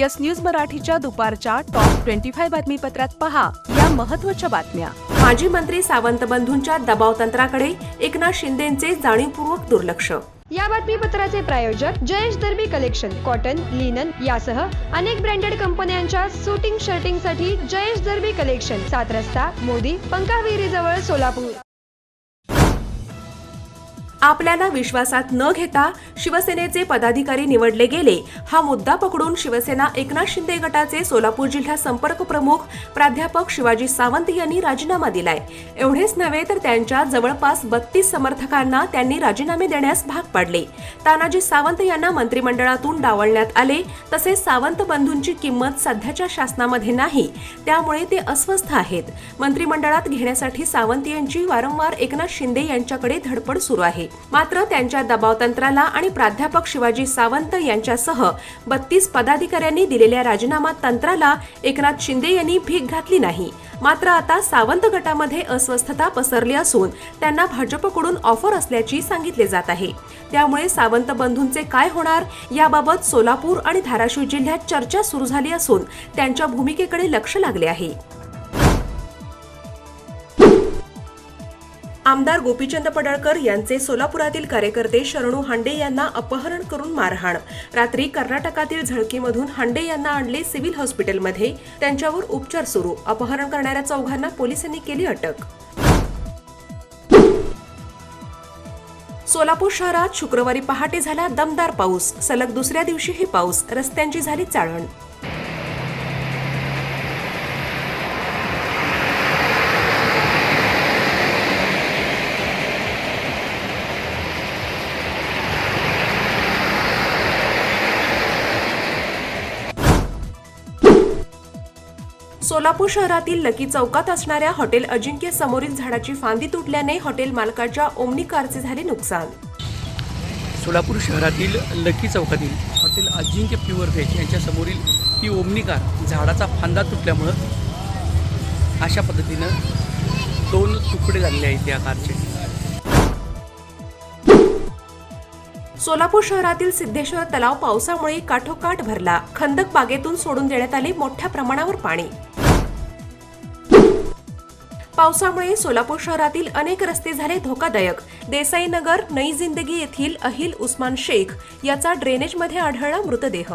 Yes news मराठीच्या दुपारच्या top twenty five बातमीपत्रात पहा या महत्त्वाच्या बातम्या. माजी मंत्री सावंत बंधूंच्या दबावतंत्राकडे एकनाथ शिंदेचे जाणीवपूर्वक दुर्लक्ष. या बातमीपत्राचे प्रायोजक Jayesh Darbi collection cotton linen यासह अनेक ब्रँडेड कंपन्यांच्या सुटिंग शर्टिंगसाठी जयेश दर्बी कलेक्शन सात रस्ता मोदी पंकाविरी जवळ सोलापूर. आपल्याला विश्वासात न घेता शिवसेनेचे पदाधिकारी निवडले गेले. हा मुद्दा पकडून शिवसेना एकनाथ शिंदे गटाचे सोलापूर जिल्हा संपर्क प्रमुख प्राध्यापक शिवाजी सावंत यांनी राजीनामा दिलाय. एवढेच नव्हे तर त्यांच्या जवळपास बत्तीस समर्थकांना त्यांनी राजीनामे देण्यास भाग पाडले. तानाजी सावंत यांना मंत्रिमंडळातून डावलण्यात आले. तसेच सावंत बंधूंची किंमत सध्याच्या शासनामध्ये नाही. त्यामुळे ते अस्वस्थ आहेत. मंत्रिमंडळात घेण्यासाठी सावंत यांची वारंवार एकनाथ शिंदे यांच्याकडे धडपड सुरू आहे. मात्र त्यांच्या दबावतंत्राला आणि प्राध्यापक शिवाजी सावंत यांच्यासह बत्तीस पदाधिकाऱ्यांनी दिलेल्या राजीनामा तंत्राला एकनाथ शिंदे यांनी भीक घातली नाही. मात्र आता सावंत गटामध्ये अस्वस्थता पसरली असून त्यांना भाजपकडून ऑफर असल्याची सांगितले जात आहे. त्यामुळे सावंत बंधूंचे काय होणार याबाबत सोलापूर आणि धाराशिव जिल्ह्यात चर्चा सुरू झाली असून त्यांच्या भूमिकेकडे लक्ष लागले आहे. आमदार गोपीचंद पडळकर यांचे सोलापुरातील कार्यकर्ते शरणू हांडे यांना अपहरण करून मारहाण. रात्री कर्नाटकातील झळकीमधून हांडे यांना आणले सिव्हिल हॉस्पिटलमध्ये. त्यांच्यावर उपचार सुरू. अपहरण करणाऱ्या चौघांना पोलिसांनी केली अटक. सोलापूर शहरात शुक्रवारी पहाटे झाला दमदार पाऊस. सलग दुसऱ्या दिवशीही पाऊस. रस्त्यांची झाली चाळण. सोलापूर शहरातील लकी चौकात असणाऱ्या हॉटेल अजिंक्य समोरील झाडाची फांदी तुटल्याने हॉटेल मालकाच्या ओमनी कारचे झाले नुकसान. सोलापूर शहरातील लकी चौकातील हॉटेल अजिंक्य प्युअर व्हेज यांच्यासमोरील ही ओमनी कार झाडाचा फांदा तुटल्यामुळं अशा पद्धतीनं दोन तुकडे झालेले आहेत या कारचे. सोलापूर शहरातील सिद्धेश्वर तलाव पावसामुळे काठोकाठ भरला. खंदक बागेतून सोडून देण्यात आले मोठ्या प्रमाणावर पाणी. पावसामुळे सोलापूर शहरातील अनेक रस्ते झाले धोकादायक. देसाईनगर नई जिंदगी येथील अहिल उस्मान शेख याचा ड्रेनेजमध्ये आढळला मृतदेह.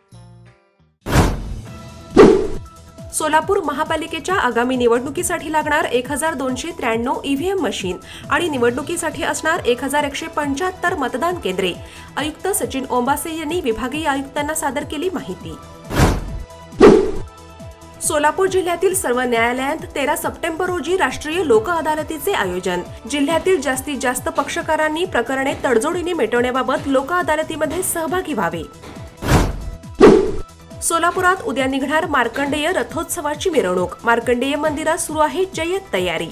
सोलापूर महापालिकेच्या आगामी निवडणुकीसाठी लागणार एक हजार दोनशे त्र्याण्णव ईव्हीएम मशीन आणि निवडणुकीसाठी असणार एक हजार एकशे पंच्याहत्तर मतदान केंद्रे. आयुक्त सचिन ओंबासे यांनी विभागीय आयुक्तांना सादर केली माहिती. सोलापूर जिल्ह्यातील सर्व न्यायालयांत तेरा सप्टेंबर रोजी राष्ट्रीय लोक अदालतीचे आयोजन. जिल्ह्यातील जास्तीत जास्त पक्षकारांनी प्रकरणे तडजोडीने मिटवण्याबाबत लोक अदालतीमध्ये सहभागी व्हावे. सोलापुरात उद्या निघणार मार्कंडेय रथोत्सवाची मिरवणूक. मार्कंडेय मंदिरात सुरू आहे जय्यत तयारी.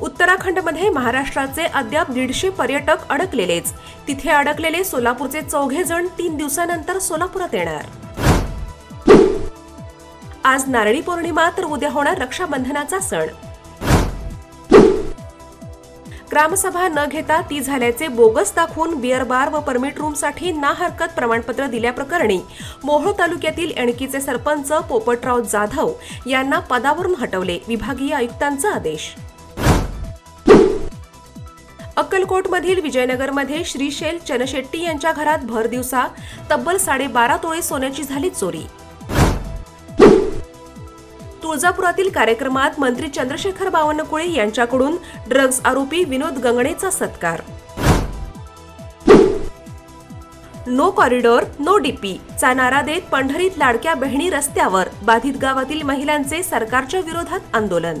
उत्तराखंडमध्ये महाराष्ट्राचे अद्याप दीडशे पर्यटक अडकलेलेच. तिथे अडकलेले सोलापूरचे चौघे जण तीन दिवसानंतर सोलापुरात येणार. आज नारळी पौर्णिमा तर उद्या होणार रक्षाबंधनाचा सण. ग्रामसभा न घेता ती झाल्याचे बोगस दाखवून बिअर बार व परमिट रूमसाठी ना हरकत प्रमाणपत्र दिल्याप्रकरणी मोहोळ तालुक्यातील एणकीचे सरपंच पोपटराव जाधव यांना पदावरून हटवले विभागीय आयुक्तांचा आदेश. अक्कलकोटमधील विजयनगरमध्ये श्रीशैल चनशेट्टी यांच्या घरात भर दिवसा तब्बल साडेबारा तोळे सोन्याची झाली चोरी. तुळजापुरातील कार्यक्रमात मंत्री चंद्रशेखर बावनकुळे यांच्याकडून ड्रग्ज आरोपी विनोद गंगणेचा सत्कार. No corridor no DP. चा नारा देत पंढरीत लाडक्या बहिणी रस्त्यावर बाधित गावातील महिलांचे सरकारच्या विरोधात आंदोलन.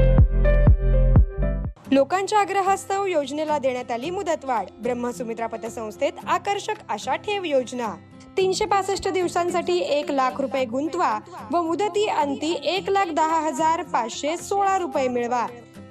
लोकांच्या आग्रहास्तव योजनेला देण्यात आली मुदतवाढ. ब्रह्मसुमित्रा पतसंस्थेत आकर्षक अशा ठेव योजना. तीनशे पासष्ट दिवसांसाठी एक लाख रुपये गुंतवा व मुदती अंती एक लाख दहा हजार पाचशे सोळा रुपये मिळवा.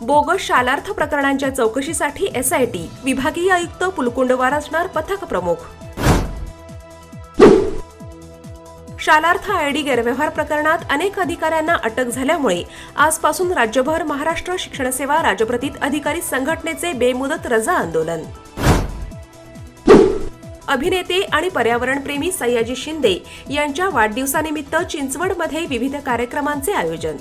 बोगस शालार्थ प्रकरणांच्या चौकशीसाठी एसआयटी विभागीय आयुक्त पुलकुंडवार असणार पथक प्रमुख. शालार्थ आयडी गैरव्यवहार प्रकरणात अनेक अधिकाऱ्यांना अटक झाल्यामुळे आजपासून राज्यभर महाराष्ट्र शिक्षण सेवा राजप्रतीत अधिकारी संघटनेचे बेमुदत रजा आंदोलन. अभिनेते आणि पर्यावरणप्रेमी सयाजी शिंदे यांच्या वाढदिवसानिमित्त चिंचवडमध्ये विविध कार्यक्रमांचे आयोजन.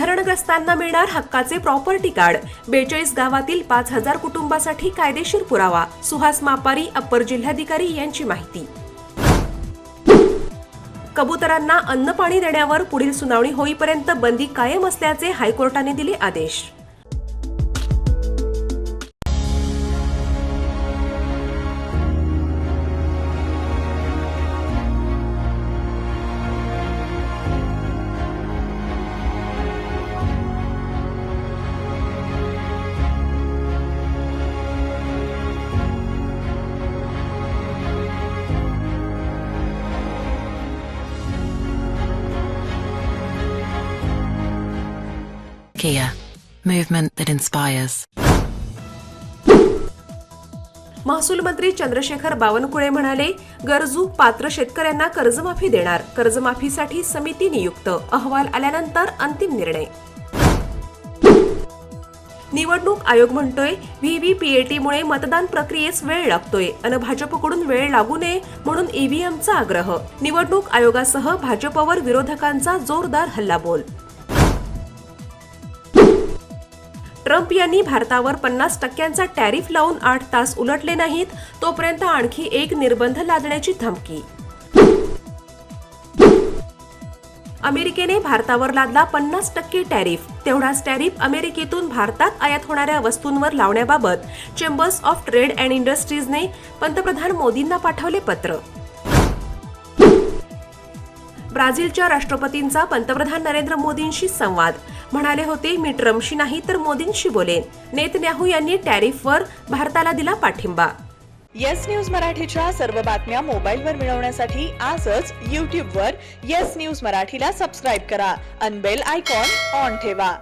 धरणग्रस्तांना मिळणार हक्काचे प्रॉपर्टी कार्ड. बेचाळीस गावातील पाच हजार कुटुंबासाठी कायदेशीर पुरावा. सुहास मापारी अप्पर जिल्हाधिकारी यांची माहिती. कबुतरांना अन्न पाणी देण्यावर पुढील सुनावणी होईपर्यंत बंदी कायम असल्याचे हायकोर्टाने दिले आदेश. Kia, movement that inspires. महसूल मंत्री चंद्रशेखर बावनकुळे म्हणाले गरजू पात्र शेतकऱ्यांना कर्जमाफी देणार. कर्जमाफीसाठी समिती नियुक्त. अहवाल आल्यानंतर अंतिम निर्णय. निवडणूक आयोग म्हणतोय व्हीव्हीपीएटीमुळे मतदान प्रक्रियेस वेळ लागतोय. अन भाजपकडून वेळ लागू नये म्हणून ईव्हीएमचा आग्रह. निवडणूक आयोगासह भाजपवर विरोधकांचा जोरदार हल्लाबोल. ट्रम्प यांनी भारतावर पन्नास टक्क्यांचा टॅरिफ लावून आठ तास उलटले नाहीत तोपर्यंत आणखी एक निर्बंध लादण्याची धमकी. अमेरिकेने भारतावर लादला पन्नास टक्के टॅरिफ. तेवढाच टॅरिफ अमेरिकेतून भारतात आयात होणाऱ्या वस्तूंवर लावण्याबाबत चेंबर्स ऑफ ट्रेड अँड इंडस्ट्रीजने पंतप्रधान मोदींना पाठवले पत्र. ब्राझीलच्या राष्ट्रपतींचा पंतप्रधान नरेंद्र मोदींशी संवाद. म्हणाले होते मी ट्रम्पशी नाही तर मोदींशी बोलेन. नेतन्याहू यांनी टॅरिफवर भारताला दिला पाठिंबा. येस न्यूज मराठीच्या सर्व बातम्या मोबाईलवर मिळवण्यासाठी आजच यूट्यूबवर येस न्यूज मराठीला सबस्क्राईब करा. अनबेल आयकॉन ऑन ठेवा.